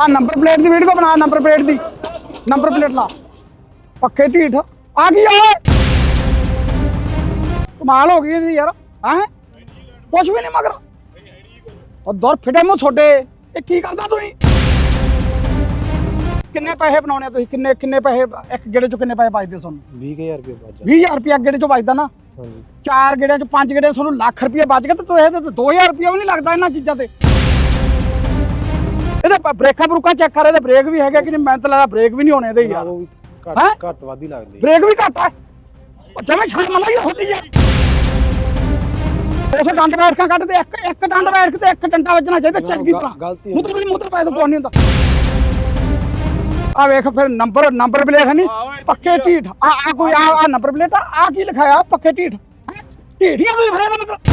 ਆ number plate ਦੀ video ਬਣਾ ਨੰਬਰ ਪਲੇਟ ਦੀ। ਨੰਬਰ ਪਲੇਟ ਲਾ। ਪੱਕੇ ਢੀਠ। ਆ ਗਈ ਓਏ। ਕਮਾਲ ਹੋ ਗਈ ਇਹਦੀ ਯਾਰ। ਹੈ? ਕੁਛ ਵੀ ਨਹੀਂ ਮਗਰ। ਉਹ ਦੌਰ ਫਿਟੇ ਮੂੰਹ ਛੋਡੇ ਇਹ ਕੀ ਕਰਦਾ ਤੁਸੀਂ? ਕਿੰਨੇ ਪੈਸੇ ਬਣਾਉਣੇ ਆ ਤੁਸੀਂ? ਕਿੰਨੇ ਕਿੰਨੇ ਪੈਸੇ ਇੱਕ ਗੇੜੇ ਚੋਂ ਕਿੰਨੇ ਪੈਸੇ ਬਚਦੇ ਤੁਹਾਨੂੰ? 20000 ਰੁਪਏ ਬਚ ਜਾਂਦਾ। 20000 ਰੁਪਏ ਗੇੜੇ ਚੋਂ ਬਚਦਾ ਨਾ। ਹਾਂਜੀ। ਚਾਰ ਗੇੜਿਆਂ ਚ ਪੰਜ ਗੇੜਿਆਂ 'ਚ ਤੁਹਾਨੂੰ ਲੱਖ ਰੁਪਏ ਬਚ ਗਏ ਤੇ ਤੁਸੀਂ ਤੇ 2000 ਰੁਪਏ ਵੀ ਨਹੀਂ ਲੱਗਦਾ ਇਹਨਾਂ ਚੀਜ਼ਾਂ ਤੇ। ਇਹਦੇ ਬ੍ਰੇਕਾਂ ਬਰੂਕਾਂ ਚੈੱਕ ਕਰ ਇਹਦੇ ਬ੍ਰੇਕ ਵੀ ਹੈਗੇ ਕਿ ਨਹੀਂ? ਮੈਨੂੰ ਤਾਂ ਲੱਗਦਾ ਬ੍ਰੇਕ ਵੀ ਨਹੀਂ ਹੋਣੇ ਇਹਦੇ ਯਾਰ ਹੈਂ? ਘੱਟ ਘੱਟ ਵੱਧ ਹੀ ਲੱਗਦੇ। ਬ੍ਰੇਕ ਵੀ ਘੱਟ ਹੈ ਉਹ ਜਮੇ ਛੱਡ ਮਲਾ ਹੀ ਹੁੰਦੀ ਹੈ ਉਸੇ ਡੰਡ ਬੈਠ ਕੇ ਕੱਢ ਤੇ ਇੱਕ ਇੱਕ ਡੰਡ ਬੈਠ ਕੇ ਤੇ ਇੱਕ ਡੰਡਾ ਵੱਜਣਾ ਚਾਹੀਦਾ ਚੰਗੀ ਗ- ਤਰ੍ਹਾਂ। ਗਲਤੀ ਹੋ ਮੁੱਤਰ ਵੀ ਮੁੱਤਰ ਪਾਏ ਤੋਂ ਕੋਈ ਨਹੀਂ ਹੁੰਦਾ। ਆ ਵੇਖ ਫਿਰ ਨੰਬਰ ਨੰਬਰ ਪਲੇਟ ਹੈ ਨਹੀਂ ਪੱਕੇ ਢੀਠ। ਆ ਆ ਕੋਈ ਆ ਆ ਨੰਬਰ ਪਲੇਟ ਆ ਆ ਕੀ ਲਿਖਾਇਆ ਪੱਕੇ ਢੀਠ। ਹੈਂ? ਢੀਠੀਆਂ ਤੁਸੀਂ ਫਰੇ ਦਾ ਮਤਲਬ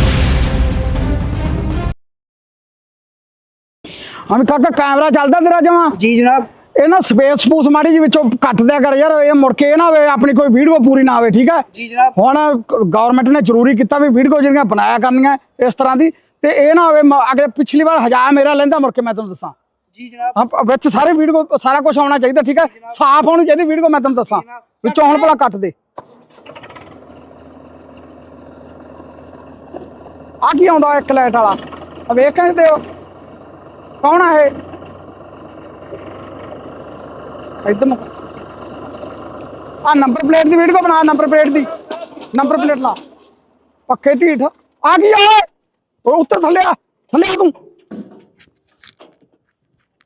ਹਾਂ ਕਾਕਾ ਕੈਮਰਾ ਚੱਲਦਾ ਤੇਰਾ ਜਮਾ। ਜੀ ਜਨਾਬ। ਇਹ ਨਾ ਸਪੇਸ ਸਪੂਸ ਮਾੜੀ ਜੀ ਵਿੱਚੋਂ ਕੱਟ ਦਿਆ ਕਰ ਯਾਰ ਇਹ ਮੁੜ ਕੇ ਇਹ ਨਾ ਹੋਵੇ ਆਪਣੀ ਕੋਈ ਵੀਡੀਓ ਪੂਰੀ ਨਾ ਆਵੇ ਠੀਕ ਹੈ ਜੀ ਜਨਾਬ। ਹੁਣ ਗਵਰਨਮੈਂਟ ਨੇ ਜ਼ਰੂਰੀ ਕੀਤਾ ਵੀ ਵੀਡੀਓ ਜਿਹੜੀਆਂ ਬਣਾਇਆ ਕਰਨੀਆਂ ਇਸ ਤਰ੍ਹਾਂ ਦੀ ਤੇ ਇਹ ਨਾ ਹੋਵੇ ਮ- ਪਿਛਲੀ ਵਾਰ ਹਜ਼ਾਰ ਮੇਰਾ ਲੈਂਦਾ ਮੁੜ ਕੇ ਮੈਂ ਤੁਹਾਨੂੰ ਦੱਸਾਂ। ਜੀ ਜਨਾਬ। ਹਾਂ, ਵਿੱਚ ਸਾਰੇ ਵੀਡੀਓ ਸਾਰਾ ਕੁਝ ਆਉਣਾ ਚਾਹੀਦਾ ਠੀਕ ਹੈ ਸਾਫ਼ ਹੋਣੀ ਚਾਹੀਦੀ ਵੀਡੀਓ ਮੈਂ ਤੁਹਾਨੂੰ ਦੱਸਾਂ। ਵਿੱਚੋਂ ਹੁਣ ਭਲਾ ਕੱਟ ਦੇ। ਆ ਕੀ ਆਉਂਦਾ ਇੱਕ ਲਾਈਟ ਵਾਲਾ? ਆ ਵੇਖ ਕਹਿੰਦੇ ਹੋ ਕੌਣ ਆ ਇਹ ਇਦਮ ਆ ਨੰਬਰ ਪਲੇਟ ਦੀ ਵੀਡੀਓ ਬਣਾ ਨੰਬਰ ਪਲੇਟ ਦੀ ਨੰਬਰ ਪਲੇਟ ਲਾ ਪੱਕੇ ਢੀਠ ਆ ਗਈ ਓਏ ਉਹ ਉੱਤਰ ਥੱਲੇ ਆ ਥੱਲੇ ਆ ਤੂੰ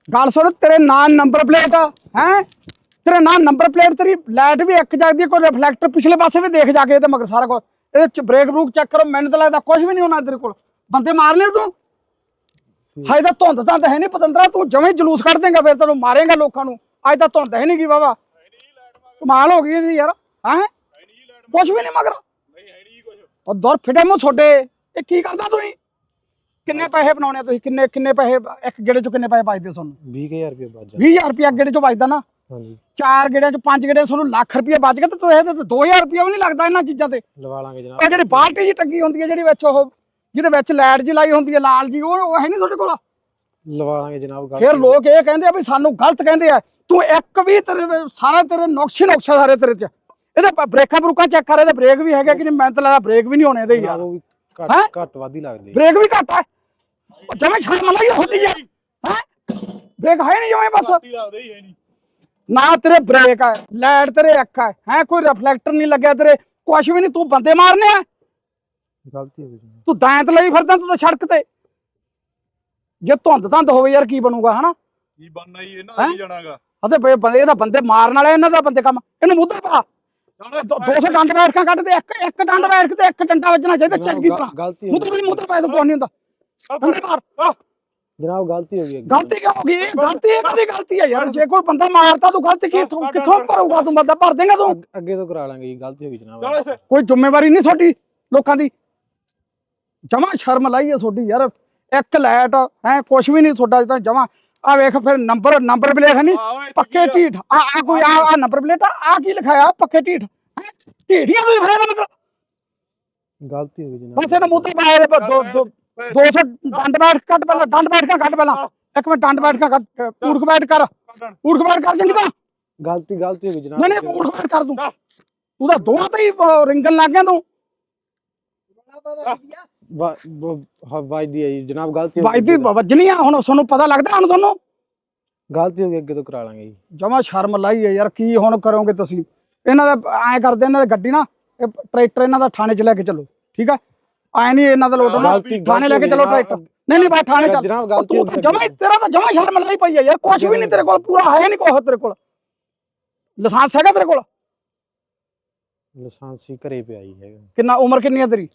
ਗੱਲ ਸੁਣ ਤੇਰੇ ਨਾਂ ਨੰਬਰ ਪਲੇਟ ਹੈ ਤੇਰੇ ਨਾਂ ਨੰਬਰ ਪਲੇਟ ਤੇਰੀ ਲਾਈਟ ਵੀ ਇੱਕ ਜਗਦੀ ਹੈ, ਕੋਈ ਰਿਫਲੈਕਟਰ ਪਿਛਲੇ ਪਾਸੇ ਵੀ ਦੇਖ ਜਾ ਕੇ ਇਹਦੇ ਮਗਰ ਸਾਰਾ ਕੁਝ ਇਹਦੇ ਚ ਬ੍ਰੇਕ ਬਰੂਕ ਚੈੱਕ ਕਰੋ ਮੈਨੂੰ ਤਾਂ ਲੱਗਦਾ ਕੁਝ ਵੀ ਨਹੀਂ ਹੋਣਾ ਤੇਰੇ ਕੋਲ ਬੰਦੇ ਮਾਰ ਲਿਆ ਤੂੰ ਹਾਏ ਤਾਂ ਧੁੰਦ ਤਾਂ ਹੈ ਨਹੀਂ ਪਤੰਦਰਾ ਤੂੰ ਜਵੇਂ ਜਲੂਸ ਕੱਢ ਦੇਂਗਾ ਫਿਰ ਤੈਨੂੰ ਮਾਰੇਗਾ ਲੋਕਾਂ ਨੂੰ। ਅੱਜ ਤਾਂ ਧੁੰਦ ਹੈ ਨਹੀਂ ਕੀ ਬਾਬਾ ਕਮਾਲ ਹੋ ਗਈ ਇਹਦੀ ਯਾਰ ਹੈ? ਕੁਝ ਵੀ ਨਹੀਂ ਮਗਰ। ਉਹ ਦੌਰ ਫਿਟੇ ਛੋਡੇ। ਇਹ ਕੀ ਕਰਦਾ ਤੁਸੀਂ? ਕਿੰਨੇ ਪੈਸੇ ਬਣਾਉਣੇ ਆ ਤੁਸੀਂ? ਕਿੰਨੇ ਕਿੰਨੇ ਪੈਸੇ ਇੱਕ ਗੇੜੇ ਚੋਂ ਕਿੰਨੇ ਪੈਸੇ ਬਚਦੇ ਤੁਹਾਨੂੰ? 20000 ਰੁਪਏ ਬਚ ਜਾਂਦਾ। 20000 ਰੁਪਏ ਗੇੜੇ ਚੋਂ ਬਚਦਾ ਨਾ। ਹਾਂਜੀ। ਚਾਰ ਗੇੜਿਆਂ ਚ ਪੰਜ ਗੇੜਿਆਂ 'ਚ ਤੁਹਾਨੂੰ ਲੱਖ ਰੁਪਏ ਬਚ ਗਏ ਤੇ ਤੁਸੀਂ ਤੇ 2000 ਰੁਪਏ ਵੀ ਨਹੀਂ ਲੱਗਦਾ ਇਹਨਾਂ ਚੀਜ਼ਾਂ ਤੇ। ਲਵਾ ਲਾਂਗੇ ਉਹ ਜਨਾਬ ਜਿਹੜੀ ਬਾਲਟੀ ਜੀ ਟੰਗੀ ਹੁੰਦੀ ਹੈ ਜਿਹੜੀ ਵਿੱਚ ਉਹ ਜਿਹਦੇ ਵਿੱਚ ਲਾਈਟ ਜੀ ਲਾਈ ਹੁੰਦੀ ਹੈ ਲਾਲ ਜੀ ਉਹ ਉਹ ਹੈ ਨਹੀਂ ਤੁਹਾਡੇ ਕੋਲ? ਲਵਾ ਲਾਂਗੇ ਜਨਾਬ ਗਲਤੀ ਫਿਰ ਲੋਕ ਇਹ ਕਹਿੰਦੇ ਆ ਵੀ ਸਾਨੂੰ ਗਲਤ ਕਹਿੰਦੇ ਆ ਤੂੰ ਇੱਕ ਵੀ ਤੇਰੇ ਸਾਰੇ ਤੇਰੇ ਨੁਕਸ ਨੁਕਸ ਆ ਸਾਰੇ ਤੇਰੇ ਚ। ਇਹਦੇ ਬ੍ਰੇਕਾਂ ਬਰੂਕਾਂ ਚੈੱਕ ਕਰ ਇਹਦੇ ਬ੍ਰੇਕ ਵੀ ਹੈਗੇ ਕਿ ਨਹੀਂ? ਮੈਨੂੰ ਤਾਂ ਲੱਗਦਾ ਬ੍ਰੇਕ ਵੀ ਨਹੀਂ ਹੋਣੇ ਇਹਦੇ। ਯਾਰ? ਘੱਟ ਘੱਟ ਵੱਧ ਹੀ ਲੱਗਦੇ ਬ੍ਰੇਕ ਵੀ ਘੱਟ ਉਹ ਜਮੇ ਛੱਡ ਮਲਾ ਹੀ ਹੁੰਦੀ ਹੈ ਹੈ? ਬ੍ਰੇਕ ਹੈ ਨਹੀਂ ਜਮੇ ਬਸ। ਨਾ ਤੇਰੇ ਬ੍ਰੇਕ ਹੈ ਲਾਈਟ ਤੇਰੇ ਅੱਖ ਹੈ ਹੈ? ਕੋਈ ਰਿਫਲੈਕਟਰ ਨਹੀਂ ਲੱਗਿਆ ਤੇਰੇ। ਕੁਛ ਵੀ ਨਹੀਂ ਤੂੰ ਬੰਦੇ ਮਾਰਨੇ ਆ। ਗਲਤੀ ਹੋ ਗਈ ਤੂੰ ਦਾਇਤ ਲਈ ਫਿਰਦਾ ਤੂੰ ਤਾਂ ਸੜਕ ਤੇ। ਜੇ ਧੁੰਦ ਧੰਦ ਹੋਵੇ ਯਾਰ ਕੀ ਬਣੂਗਾ ਹਨਾ? ਕੀ ਬਣਨਾ ਹੀ ਇਹਨਾਂ? ਦਾ ਜਾਣਾਗਾ? ਅਤੇ ਬੇ ਬੰਦੇ ਇਹਦਾ ਬੰਦੇ ਮਾਰਨ ਵਾਲੇ ਇਹਨਾਂ ਦਾ ਬੰਦੇ ਕੰਮ। ਇਹਨੂੰ ਮੁੱਧਰ ਪਾ। ਦੋ- 200 ਡੰਡ ਬੈਠਕਾਂ ਕੱਢ ਤੇ ਇੱਕ ਇੱਕ ਡੰਡ ਬੈਠ ਕੇ ਤੇ ਇੱਕ ਡੰਡਾ ਵੱਜਣਾ ਚਾਹੀਦਾ ਚੰਗੀ ਤਰ੍ਹਾਂ। ਗਲਤੀ ਹੋ ਮੁੱਧਰ ਗਈ। ਵੀ ਮੁੱਧਰ ਪਾਏ ਤਾਂ ਕੋਈ ਨਹੀਂ ਹੁੰਦਾ। ਜਨਾਬ ਗਲਤੀ ਹੋ ਗਈ। ਗਲਤੀ ਕਿਉਂ ਹੋ ਗਈ? ਗਲਤੀ ਇਹ ਕਦੀ ਗਲਤੀ ਹੈ ਯਾਰ? ਜੇ ਕੋਈ ਬੰਦਾ ਮਾਰਤਾ ਤੂੰ ਗਲਤੀ ਕੀ ਤੂੰ ਕਿੱਥੋਂ ਭਰੂਗਾ ਤੂੰ ਬੰਦਾ? ਭਰ ਦੇਗਾ ਤੂੰ। ਅੱਗ- ਤੋਂ ਕਰਾ ਲਾਂਗੇ ਜੀ ਗਲਤੀ ਹੋ ਗਈ ਜਨਾਬ। ਕੋਈ ਜ਼ਿੰਮੇਵਾਰੀ ਨਹੀਂ ਤੁਹਾਡੀ ਲੋਕਾਂ ਦੀ। ਜਮਾ ਸ਼ਰਮ ਲਾਈ ਹੈ ਤੁਹਾਡੀ ਯਾਰ ਇੱਕ ਲਾਈਟ ਹੈ ਕੁਛ ਵੀ ਨਹੀਂ ਤੁਹਾਡਾ ਤਾਂ ਜਮਾ। ਆ ਵੇਖ ਫਿਰ ਨੰਬਰ ਨੰਬਰ ਪਲੇਟ ਹੈ ਨਹੀਂ ਪੱਕੇ ਢੀਠ। ਆ ਆ ਕੋਈ ਆ ਆ ਨੰਬਰ ਪਲੇਟ ਆ ਆ ਕੀ ਲਿਖਾਇਆ ਪੱਕੇ ਢੀਠ? ਢੀਠੀਆਂ ਤੁਸੀਂ ਫਰੇ ਦਾ ਮਤਲਬ? ਗਲਤੀ ਹੋ ਗਈ ਜਨਾਬ। ਬਸ ਇਹਨੂੰ ਮੂੰਹ ਪਾਇਆ ਪਰ ਦੋ ਦੋ 200 ਡੰਡ ਬੈਠ ਕੱਟ ਪਹਿਲਾਂ ਡੰਡ ਬੈਠ ਕੇ ਕੱਟ ਪਹਿਲਾਂ। ਇੱਕ ਮਿੰਟ ਡੰਡ ਬੈਠ ਕੇ ਕੱਟ ਊਠ ਬੈਠ ਕਰ। ਊਠ ਬੈਠ ਕਰ ਜੰਗੀ ਤਾਂ ਗਲਤੀ ਗਲਤੀ ਹੋ ਗਈ ਜਨਾਬ। ਨਹੀਂ ਨਹੀਂ ਊਠ ਬੈਠ ਕਰ ਦੂੰ ਤੂੰ ਤਾਂ ਦੋਹਾਂ ਤੇ ਹੀ ਰਿੰਗਣ ਲੱਗ ਗਿਆ ਤੂੰ। ਵਾਜਦੀ ਹੈ ਜੀ। ਜਨਾਬ ਗਲਤੀ ਹੋ ਵਾਜਦੀ ਵੱਜਣੀ ਆ ਹੁਣ ਤੁਹਾਨੂੰ ਪਤਾ ਲੱਗਦਾ ਹੁਣ ਤੁਹਾਨੂੰ? ਗਲਤੀ ਹੋ ਗਈ ਅੱਗੇ ਤੋਂ ਕਰਾ ਲਾਂਗੇ ਜੀ। ਜਮਾ ਸ਼ਰਮ ਲਾਈ ਹੈ ਯਾਰ ਕੀ ਹੁਣ ਕਰੋਗੇ ਤੁਸੀਂ? ਇਹਨਾਂ ਦਾ ਐਂ ਕਰਦੇ ਇਹਨਾਂ ਦੀ ਗੱਡੀ ਨਾ ਇਹ ਟਰੈਕਟਰ ਇਹਨਾਂ ਦਾ ਥਾਣੇ 'ਚ ਲੈ ਕੇ ਚੱਲੋ ਠੀਕ ਹੈ ਐ ਨਹੀਂ ਇਹਨਾਂ ਦਾ ਲੋਟ ਹੋਣਾ ਗਲਤੀ ਥਾਣੇ ਲੈ ਕੇ ਚਲੋ ਟਰੈਕਟਰ। ਨਹੀਂ ਨਹੀਂ ਬਾਈ ਥਾਣੇ ਚੱਲ। ਜਨਾਬ ਗਲਤੀ ਤੂੰ ਤਾਂ ਜਮਾ ਹੀ ਤੇਰਾ ਤਾਂ ਜਮਾ ਸ਼ਰਮ ਲਾਈ ਪਈ ਹੈ ਯਾਰ ਕੁਝ ਵੀ ਨਹੀਂ ਤੇਰੇ ਕੋਲ ਪੂਰਾ ਹੈ ਨਹੀਂ ਕੁਛ ਤੇਰੇ ਕੋਲ। ਲਾਇਸੈਂਸ ਹੈਗਾ ਤੇਰੇ ਕੋਲ? ਲਾਇਸੈਂਸ ਹੀ ਘਰੇ ਪਿਆ ਜੀ ਹੈਗਾ। ਕਿੰਨਾ ਉਮਰ ਕਿੰਨੀ ਹੈ ਤੇਰੀ?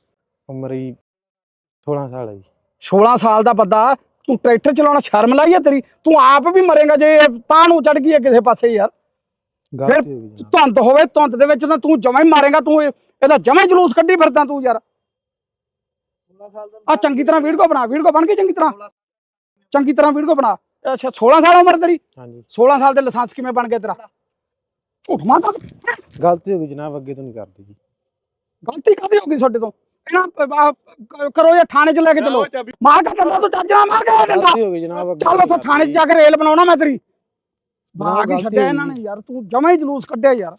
ਉਮਰ ਹੀ 16 ਸਾਲ ਹੈ ਜੀ। 16 ਸਾਲ ਦਾ ਬੰਦਾ ਤੂੰ ਟਰੈਕਟਰ ਚਲਾਉਣਾ ਸ਼ਰਮ ਲਾਈ ਹੈ ਤੇਰੀ? ਤੂੰ ਆਪ ਵੀ ਮਰੇਗਾ ਜੇ ਤਾਂ ਨੂੰ ਚੜ ਗਈ ਹੈ ਕਿਸੇ ਪਾਸੇ ਯਾਰ। ਜਨਾਬ ਧੁੰਦ ਹੋਵੇ ਧੁੰਦ ਦੇ ਵਿੱਚ ਤਾਂ ਤੂੰ ਜਮਾ ਹੀ ਮਾਰੇਗਾ ਤੂੰ ਇਹ- ਇਹਦਾ ਜਮਾ ਜਲੂਸ ਕੱਢੀ ਫਿਰਦਾ ਤੂੰ ਯਾਰ। ਆ ਚੰਗੀ ਤਰ੍ਹਾਂ ਵੀਡੀਓ ਬਣਾ ਵੀਡੀਓ ਬਣ ਗਈ ਚੰਗੀ ਤਰ੍ਹਾਂ? ਚੰਗੀ ਤਰ੍ਹਾਂ ਵੀਡੀਓ ਬਣਾ। ਅੱਛਾ 16 ਸਾਲ ਉਮਰ ਤੇਰੀ? ਹਾਂਜੀ। 16 ਸਾਲ ਦੇ ਲਾਇਸੈਂਸ ਕਿਵੇਂ ਬਣ ਗਿਆ ਤੇਰਾ? ਝੂਠ ਮਾਰਦਾ। ਗਲਤੀ ਹੋ ਗਈ ਜਨਾਬ ਅੱਗੇ ਤੋਂ ਨਹੀਂ ਕਰਦੇ ਜੀ। ਗਲਤੀ ਕਾਦੀ ਹੋ ਗਈ ਤੁਹਾਡੇ ਤੋਂ? ਕ- ਕਰੋ ਜਾਂ ਥਾਣੇ 'ਚ ਲੈ ਕੇ ਚਲੋ। ਮਾਰ ਕੇ ਡੰਡਾ ਤੂੰ ਚੱਜ ਨਾਲ ਮਾਰ ਕੇ ਡੰਡਾ। ਹੋ ਗਈ ਜਨਾਬ ਅੱਗੇ ਚੱਲ ਤੋਂ ਉੱਥੇ ਥਾਣੇ 'ਚ ਜਾ ਕੇ ਰੇਲ ਬਣਾਉਣਾ ਮੈਂ ਤੇਰੀ। ਹੀ ਗਲਤੀ ਛੱਡਿਆ ਇਹਨਾਂ। ਨੇ ਯਾਰ ਤੂੰ ਜਮਾ ਹੀ ਜਲੂਸ ਕੱਢਿਆ ਯਾਰ।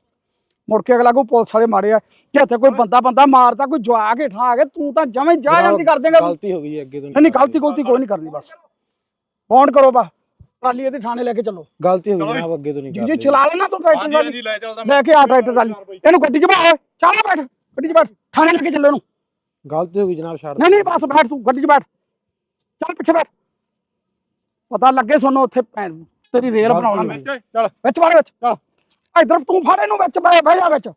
ਮੁੜ ਕੇ ਅਗਲਾ ਕੋ ਪੁਲਿਸ ਵਾਲੇ ਮਾਰੇ ਆ। ਕਿ ਇੱਥੇ ਕੋਈ ਬੰਦਾ ਬੰਦਾ ਮਾਰਦਾ ਕੋਈ ਜਵਾ ਕੇ ਠਾ ਕੇ ਤੂੰ ਤਾਂ ਜਮਾ ਹੀ ਜਾ ਜਾਂਦੀ ਕਰ ਦੇਂਗਾ। ਗਲਤੀ ਹੋ ਗਈ ਅੱਗੇ ਤੋਂ। ਨਹੀਂ ਨਹੀਂ ਗਲਤੀ ਗਲਤੀ ਕੋਈ ਨਹੀਂ ਕਰਨੀ ਬਸ। ਫੋਨ ਕਰੋ ਬਾ ਟਰਾਲੀ ਇਹਦੇ ਥਾਣੇ ਲੈ ਕੇ ਚੱਲੋ। ਗਲਤੀ ਹੋ ਗਈ ਜਨਾਬ ਅੱਗੇ ਤੋਂ ਨਹੀਂ ਜੀ। ਚਲਾ ਲੈਣਾ ਤੂੰ ਟਰੈਕਟਰ ਲੈ ਕੇ ਆ ਟਰੈਕਟਰ ਵਾਲੀ। ਇਹਨੂੰ ਗੱਡੀ 'ਚ ਬੈਠ ਚੱਲ ਬੈਠ। ਗੱਡੀ 'ਚ ਬੈਠ। ਥਾਣੇ ਲੈ ਕੇ ਚੱਲੋ ਇਹਨੂੰ। ਗਲਤੀ ਹੋ ਗਈ ਜਨਾਬ ਛੱਡ ਨਹੀਂ ਨਹੀਂ ਬਸ ਬੈਠ ਤੂੰ ਗੱਡੀ 'ਚ ਬੈਠ। ਚੱਲ ਪਿੱਛੇ ਬੈਠ। ਪਤਾ ਲੱਗੇ ਸਾਨੂੰ ਉੱਥੇ ਭੈਣ ਨੂੰ, ਤੇਰੀ ਰੇਲ ਬਣਾਉਣਾ ਮੈਂ ਗਈ। ਚੱਲ ਵਿੱਚ ਵੜ ਵਿੱਚ। ਚੱਲ। ਇਧਰ ਤੂੰ ਫੜ ਇਹਨੂੰ ਵਿੱਚ ਬਹਿ ਬਹਿ ਜਾ ਵਿੱਚ।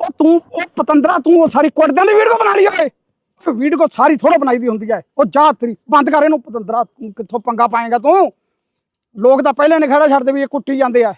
ਉਹ ਤੂੰ ਉਹ ਪਤੰਦਰਾ ਤੂੰ ਉਹ ਸਾਰੀ ਕੁੜਦਿਆਂ ਦੀ ਵੀਡੀਓ ਬਣਾ ਲਈ ਓਏ। ਵੀਡੀਓ ਸਾਰੀ ਥੋੜਾ ਬਣਾਈ ਦੀ ਹੁੰਦੀ ਹੈ। ਉਹ ਜਾ ਤੇਰੀ ਬੰਦ ਕਰ ਇਹਨੂੰ ਪਤੰਦਰਾ ਤੂੰ ਕਿੱਥੋਂ ਪੰਗਾ ਪਾਏਗਾ ਤੂੰ? ਲੋਕ ਤਾਂ ਪਹਿਲੇ ਨੇ ਖੜਾ ਛੱਡਦੇ ਵੀ ਇਹ ਕੁੱਟੀ ਜਾਂਦੇ ਆ।